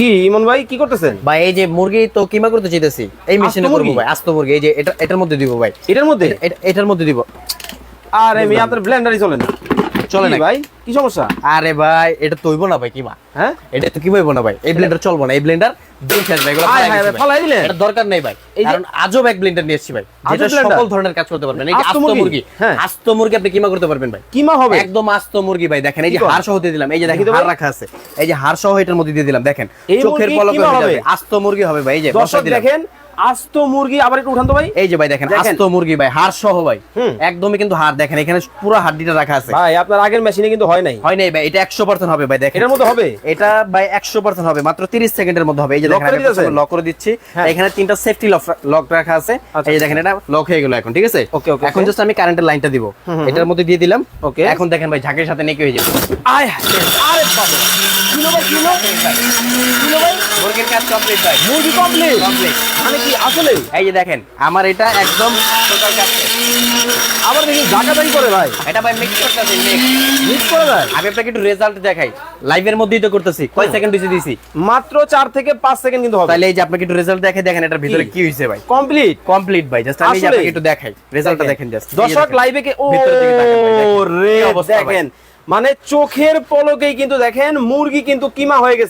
কি ইমন ভাই কি করতেছেন? ভাই এই যে মুরগি তো কিমা করতে চাইতেছি এই মেশিনে করব ভাই আস্ত মুরগি এই যে এটা এটার মধ্যে দিব ভাই। এটার মধ্যে? এটা- এটার মধ্যে দিব। আর আমি আপনার ব্লেন্ডারই চলে না। চলে না ভাই কি সমস্যা আরে ভাই এটা তো না ভাই কিমা হ্যাঁ এটা তো কি হইব না ভাই এই ব্লেন্ডার চলবো না এই ব্লেন্ডার দুই শেষ ভাই এগুলো আয় ফালাই দিছি রে, ভাই। ফালাই দিলেন? এটা দরকার নেই ভাই কারণ আজব এক ব্লেন্ডার নিয়ে এসেছি ভাই যেটা সকল ধরনের কাজ করতে পারবেন আস্ত আস্ত মুরগি? হ্যাঁ। আস্ত মুরগি আপনি কিমা করতে পারবেন ভাই কিমা হবে একদম আস্ত মুরগি ভাই দেখেন এই যে হাড় সহ দিয়ে দিলাম এই যে দেখেন হাড় রাখা আছে এই যে হাড় সহ এটার মধ্যে দিয়ে দিলাম দেখেন চোখের পলকে। আস্ত মুরগি হবে ভাই এই যে। দেখেন আস্ত মুরগি আবার একটু উঠান তো ভাই। এই যে ভাই দেখেন। আস্ত মুরগি ভাই হাড় সহ ভাই। একদমই কিন্তু হাড় দেখেন এখানে পুরো হাড্ডিটা রাখা আছে। ভাই আপনার আগের মেশিনে কিন্তু হয় নাই। হয় নাই ভাই এটা একশো পার্সেন্ট হবে ভাই দেখেন। এটার মধ্যে হবে? এটা ভাই একশো পার্সেন্ট হবে মাত্র তিরিশ সেকেন্ডের মধ্যে হবে। এই যে দেখেন লক করে দিচ্ছি। হ্যাঁ। এখানে তিনটা সেফটি লক রাখা আছে। আচ্ছা। এই যে দেখেন এটা লক হয়ে গেল এখন ঠিক আছে? Okay, okay, এখন. জাস্ট আমি কারেন্টের লাইনটা দিব। এটার মধ্যে দিয়ে দিলাম। Okay. এখন দেখেন ভাই ঝাঁকের সাথে নেকি হয়ে যাবে। আয় আরে বাবা কিলো ভাই কিলো কিলো ভাই মুরগির কাজ কমপ্লিট ভাই। মুরগি কমপ্লিট কমপ্লিট মানে কি আসলে? এই যে দেখেন আমার এটা একদম আবার দেখি জাকাতাই করে ভাই। এটা ভাই মিক্স করতেছি মিক্স করে দেয় আমি আপনাকে একটু রেজাল্ট দেখাই। লাইভের মধ্যেই তো করতেছি কয় সেকেন্ড দিছি দিছি? মাত্র চার থেকে পাঁচ সেকেন্ড কিন্তু হবে। তাহলে এই যে আপনাকে একটু রেজাল্ট দেখে দেখেন এটার ভিতরে কি? হয়েছে ভাই। কমপ্লিট কমপ্লিট ভাই জাস্ট আমি? আপনাকে একটু দেখাই রেজাল্টটা দেখেন। জাস্ট দর্শক লাইভে কে ও ভাই। রে ভাই? দেখেন মানে চোখের পলকেই কিন্তু দেখেন মুরগি কিন্তু কিমা হয়ে গেছে।